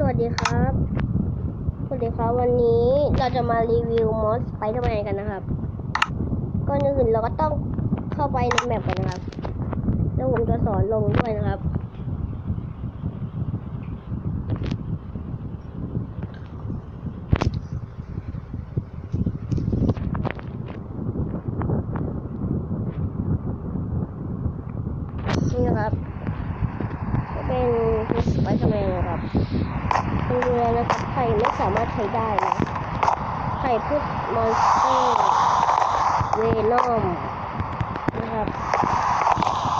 สวัสดีครับ สวัสดีครับ วันนี้เราจะมารีวิวมอสไปทำไมกันนะครับ ก่อนอื่นเราก็ต้องเข้าไปในแมปก่อนนะครับ แล้วผมจะสอนลงด้วยนะครับ นี่นะครับก็เป็นฟิสไปทำไม นะครับเรือนะครับไข่ไม่สามารถใช้ได้นะไข่พวกมอนสเตอร์เวนอมนะครับ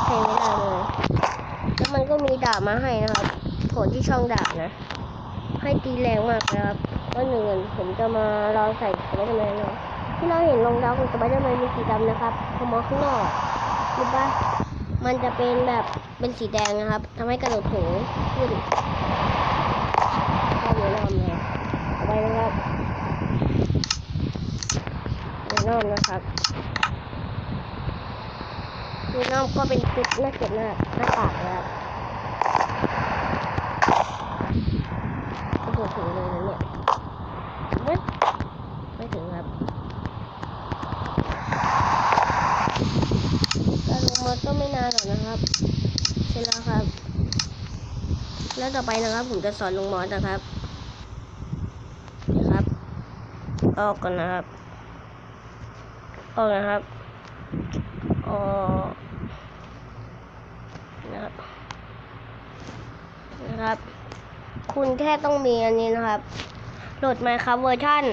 ใช้ไม่ได้เลยแล้วมันก็มีดาบมาให้นะครับผลที่ช่องดาบนะ ให้ตีแรงมากนะครับก็หนึ่งผมจะมาลองใส่สไปเดอร์แมนเนาะที่เราเห็นรองเท้าของสไปเดอร์แมนมีสีดำนะครับพอมองข้างนอกรู้ปะ มันจะเป็นแบบเป็นสีแดงนะครับทำให้กระโดดสูงขึ้นก็เดี๋ยวเราทำไงต่อไปนะครับเดี๋ยวนอมนะครับเดี๋ยวนอมก็เป็นชุดหน้าเก็บหน้าหน้าปากนะครับกระโดดสูงเลยนะเนี่ยไม่ไม่ถึงครับ การลง มอสก็ไม่นานหรอกนะครับเสร็จแล้วครับ แล้วต่อไปนะครับ ผมจะสอนลงมอสนะครับนะครับ ออกก่อนนะครับ ออกนะครับออกนะครับนะครับ คุณแค่ต้องมีอันนี้นะครับโหลดมาครับเวอร์ชัน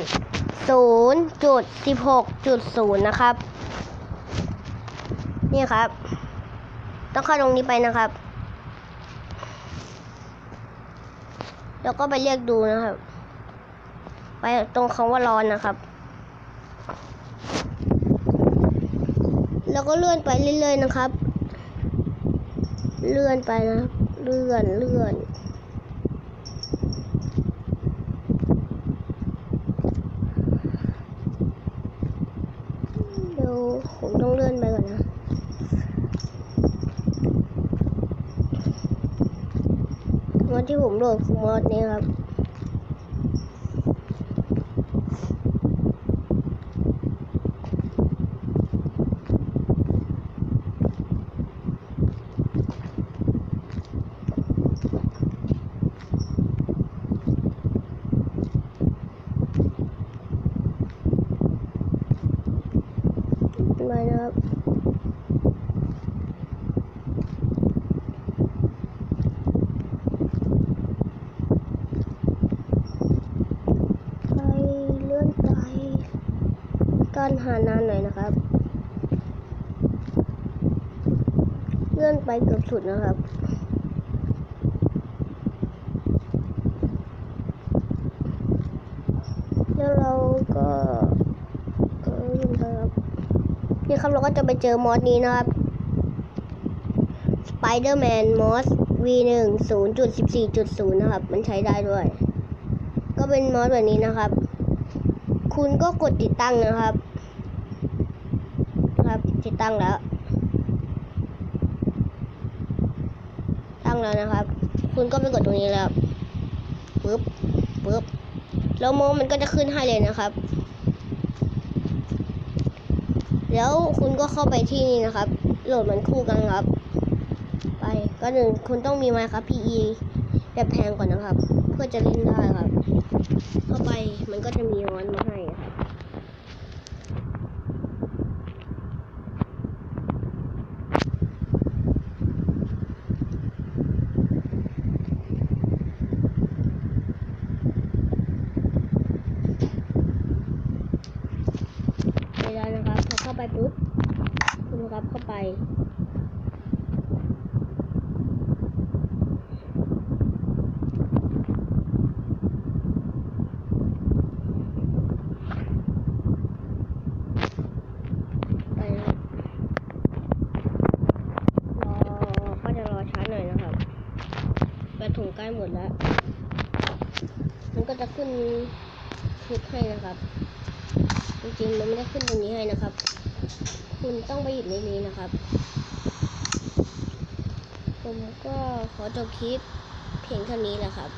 0.16.0 นะครับ นี่ครับ ต้องเข้าตรงนี้ไปนะครับ แล้วก็ไปเรียกดูนะครับ ไปตรงคำว่าร้อนนะครับ แล้วก็เลื่อนไปเรื่อยๆนะครับ เลื่อนไปนะเลื่อนเลื่อนเดี๋ยวผมต้องเลื่อนไปก่อนนะ มอด ที่ผมโหลดคือมอดนี้ครับ ไปนะครับ ไปเลื่อนไปการหานานหน่อยนะครับ เลื่อนไปเกือบสุดนะครับแล้วเราก็เออเลื่อนไปครับนี่ครับเราก็จะไปเจอมอสนี้นะครับ Spider-Man Moss V1 0.14.0นะครับ มันใช้ได้ด้วย ก็เป็นมอสแบบนี้นะครับ คุณก็กดติดตั้งนะครับ ติดตั้งแล้ว ตั้งแล้วนะครับ คุณก็ไปกดตรงนี้แล้วปึ๊บปึ๊บแล้วโมมันก็จะขึ้นให้เลยนะครับ แล้วคุณก็เข้าไปที่นี่นะครับ โหลดมันคู่กันครับ ไปก็หนึ่งคุณต้องมีไมค์ครับ PE แบบแพงก่อนนะครับ เพื่อจะเล่นได้ครับ เข้าไปมันก็จะมีร้อนมาให้ครับ ไปแล้วนะครับพอเข้าไปปุ๊บคุณครับเข้าไป ไปรอก็จะรอช้าหน่อยนะครับกระถุงใกล้หมดแล้ว มันก็จะขึ้นชุดให้นะครับ จริงๆมันไม่ได้ขึ้นตรงนี้ให้นะครับ คุณต้องไปหยุดในนี้นะครับ ผมก็ขอจบคลิปเพียงเท่านี้แหละครับ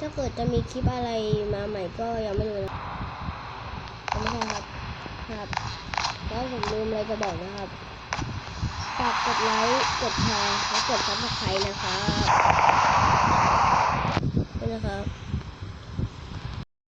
ถ้าเกิดจะมีคลิปอะไรมาใหม่ก็ยังไม่รู้นะไม่ใช่ครับ ครับแล้วผมลืมอะไรจะบอกนะครับฝากกดไลค์ กดแชร์ และกดซับสไครต์นะครับนะครับ